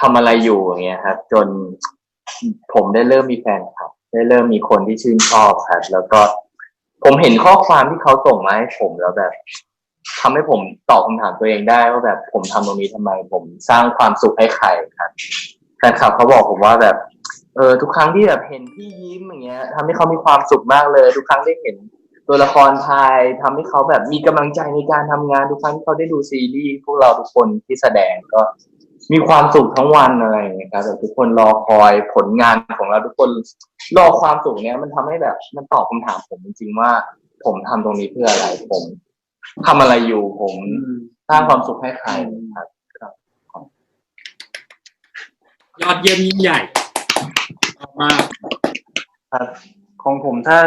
ทำอะไรอยู่อย่างเงี้ยครับ จนผมได้เริ่มมีแฟนครับ ได้เริ่มมีคนที่ชื่นชอบครับ แล้วก็ผมเห็นข้อความที่เขาส่งมาให้ผมแล้วแบบทำให้ผมตอบคำถามตัวเองได้ว่าแบบผมทำตรงนี้ทำไม ผมสร้างความสุขให้ใครครับแฟนคลับเขาบอกผมว่าแบบเออทุกครั้งที่แบบเห็นพี่ยิ้มอย่างเงี้ยทำให้เขามีความสุขมากเลย ทุกครั้งที่เห็นตัวละครไทยทำให้เขาแบบมีกำลังใจในการทำงานทุกครั้งที่เขาได้ดูซีรีส์พวกเราทุกคนที่แสดงก็ มีความสุขทั้งวันอะไรอย่างเงี้ยครับแบบทุกคนรอคอยผลงานของเราทุกคนรอความสุขเนี้ยมันทำให้แบบมันตอบคำถามผมจริงๆว่า ผมทำตรงนี้เพื่ออะไรผมทำอะไรอยู่ผมสร้างความสุขให้ใครครับยอดเยี่ยมยิ่งใหญ่มากครับของผมถ้า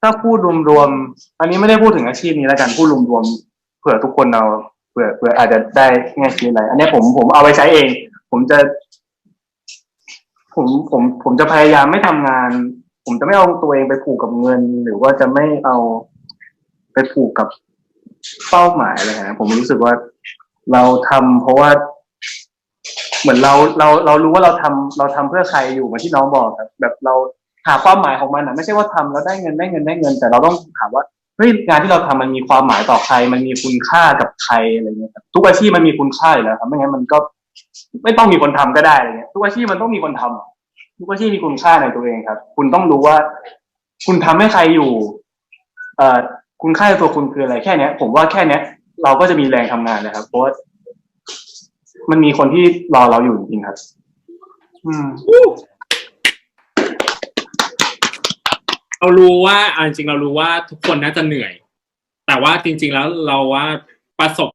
ถ้าพูดรวมๆอันนี้ไม่ได้พูดถึงอาชีพนี้แล้วกันพูดรวมๆเผื่อทุกคนเอา เผื่อเผื่ออาจจะได้แง่คิดอะไร อันนี้ผมผมเอาไปใช้เอง ผมจะ ผมผมผมจะพยายามไม่ทำงาน ผมจะไม่เอาตัวเองไปผูกกับเงิน หรือว่าจะไม่เอาไปผูกกับเป้าหมายอะไรนะผมรู้สึกว่าเราทำเพราะว่า เหมือนเราเราเรารู้ว่าเราทำเราทำเพื่อใครอยู่เหมือนที่น้องบอกครับแบบเราหาความหมายของมันอะไม่ใช่ว่าทำแล้วได้เงินได้เงินได้เงิน แต่เราต้องถามว่า เฮ้ยงานที่เราทำมันมีความหมายต่อใคร มันมีคุณค่ากับใครอะไรเงี้ยครับทุกอาชีพมันมีคุณค่าอยู่แล้วครับไม่งั้นมันก็ไม่ต้องมีคนทำก็ได้อะไรเงี้ยทุกอาชีพมันต้องมีคนทำทุกอาชีพมีคุณค่าในตัวเองครับ คุณต้องรู้ว่า คุณทำให้ใครอยู่ เอ่อคุณค่าในตัวคุณคืออะไรแค่เนี้ย ผมว่าแค่เนี้ย เราก็จะมีแรงทำงานนะครับ เพราะว่ามันมีคนที่รอเราอยู่จริงครับ อืม เรารู้ว่าเอาจริงๆเรารู้ว่าทุกคนน่าจะเหนื่อย แต่ว่าจริง ๆ แล้วเราว่าประสบ